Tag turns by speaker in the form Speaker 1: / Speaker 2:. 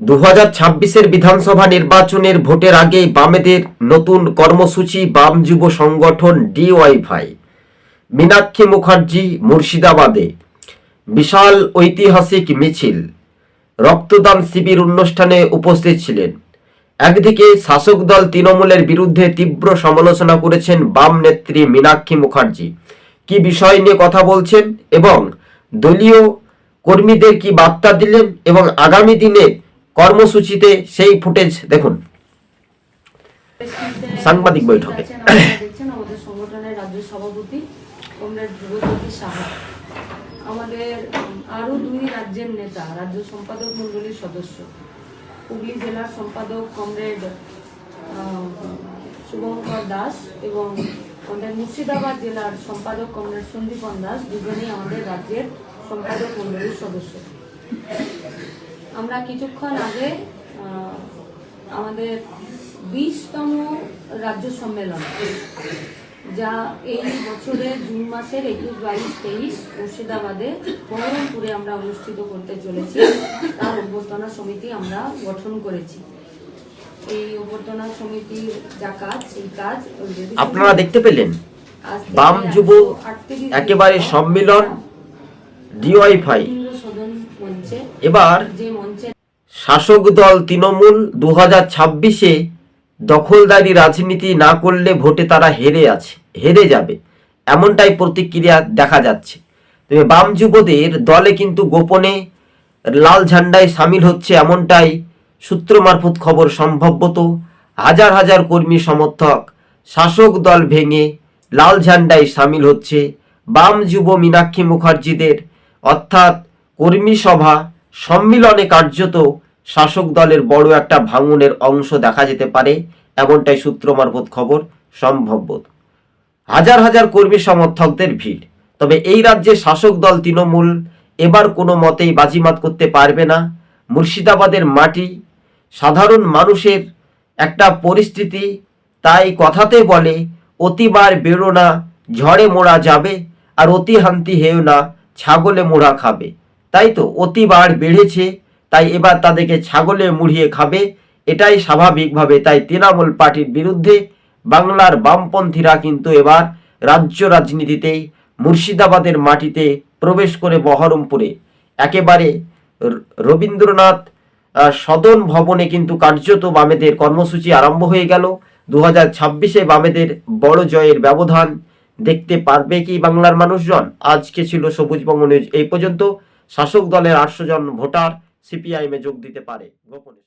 Speaker 1: দু হাজার বিধানসভা নির্বাচনের ভোটের আগে বামেদের নতুন কর্মসূচি বাম যুব সংগঠন ডিওয়াইফাই। মীনাক্ষী মুখার্জি মুর্শিদাবাদে। বিশাল ঐতিহাসিক মিছিল। রক্তদান শিবির অনুষ্ঠানে উপস্থিত ছিলেন। একদিকে শাসক দল তৃণমূলের বিরুদ্ধে তীব্র সমালোচনা করেছেন বাম নেত্রী মীনাক্ষী মুখার্জি। কি বিষয় নিয়ে কথা বলছেন এবং দলীয় কর্মীদের কি বার্তা দিলেন এবং আগামী দিনে কর্মসূচিতে সেই ফুটেজ দেখুন সাংবাদিক বৈঠকে।
Speaker 2: আমাদের সংগঠনের রাজ্য সভাপতি কমরেড ধ্রুবজ্যোতি সাহা আমাদের উম, আরও দুই রাজ্যের নেতা রাজ্য সম্পাদক মণ্ডলীর সদস্য হুগলি জেলার সম্পাদক কমরেড শুভঙ্কর দাস এবং আমাদের মুর্শিদাবাদ জেলার সম্পাদক কমরেড সন্দীপন দাস দুজনেই আমাদের রাজ্যের সম্পাদক মণ্ডলীর সদস্য আমরা কিছুক্ষণ আগে আমাদের বিশতম রাজ্য সম্মেলন যা এই বছরের জুন মাসের একুশ বাইশ তেইশ মুর্শিদাবাদে বহরমপুরে আমরা অনুষ্ঠিত করতে চলেছি। তার অভ্যর্থনা সমিতি আমরা গঠন করেছি। এই অভ্যর্থনা সমিতির যা কাজ সেই কাজ
Speaker 1: আপনারা দেখতে পেলেন বাম যুব একেবারে সম্মিলন ডিওয়াইফাই এবার শাসক দল তৃণমূল দু হাজার ছাব্বিশে দখলদারি রাজনীতি না করলে ভোটে তারা হেরে আছে হেরে যাবে। এমনটাই প্রতিক্রিয়া দেখা যাচ্ছে। তবে বাম যুবদের দলে কিন্তু গোপনে লাল ঝান্ডায় সামিল হচ্ছে এমনটাই সূত্র মারফত খবর সম্ভবত। হাজার হাজার কর্মী সমর্থক শাসক দল ভেঙে লাল ঝান্ডায় সামিল হচ্ছে বাম যুব মীনাক্ষী মুখার্জিদের। অর্থাৎ কর্মী সভা, সম্মিলনে কার্যত শাসক দলের বড় একটা ভাঙনের অংশ দেখা যেতে পারে, এমনটাই সূত্র মারফত খবর সম্ভবত। হাজার হাজার কর্মী সমর্থকদের ভিড়। তবে এই রাজ্যে শাসক দল তৃণমূল এবার কোনো মতেই বাজিমাত করতে পারবে না। মুর্শিদাবাদের মাটি, সাধারণ মানুষের একটা পরিস্থিতি, তাই কথাতে বলে, অতিবার বেরো না ঝড়ে মোড়া যাবে, আর অতি হান্তি হেও না, ছাগলে মোড়া খাবে। তাই তো অতিবার বেড়েছে, তাই এবার তাদেরকে ছাগলে মুড়িয়ে খাবে, এটাই স্বাভাবিকভাবে। তাই তৃণমূল পার্টির বিরুদ্ধে বাংলার বামপন্থীরা কিন্তু এবার রাজ্য রাজনীতিতেই মুর্শিদাবাদের মাটিতে প্রবেশ করে বহরমপুরে। একেবারে রবীন্দ্রনাথ সদন ভবনে কিন্তু কার্যত বামেদের কর্মসূচি আরম্ভ হয়ে গেল। দু হাজার ছাব্বিশে বামেদের বড় জয়ের ব্যবধান, দেখতে পারবে কি বাংলার মানুষজন? আজকে ছিল সবুজবঙ্গ নিউজ এই পর্যন্ত। শাসক দলের আটশো জন ভোটার সিপিআইএমে যোগ দিতে পারে। গোপনে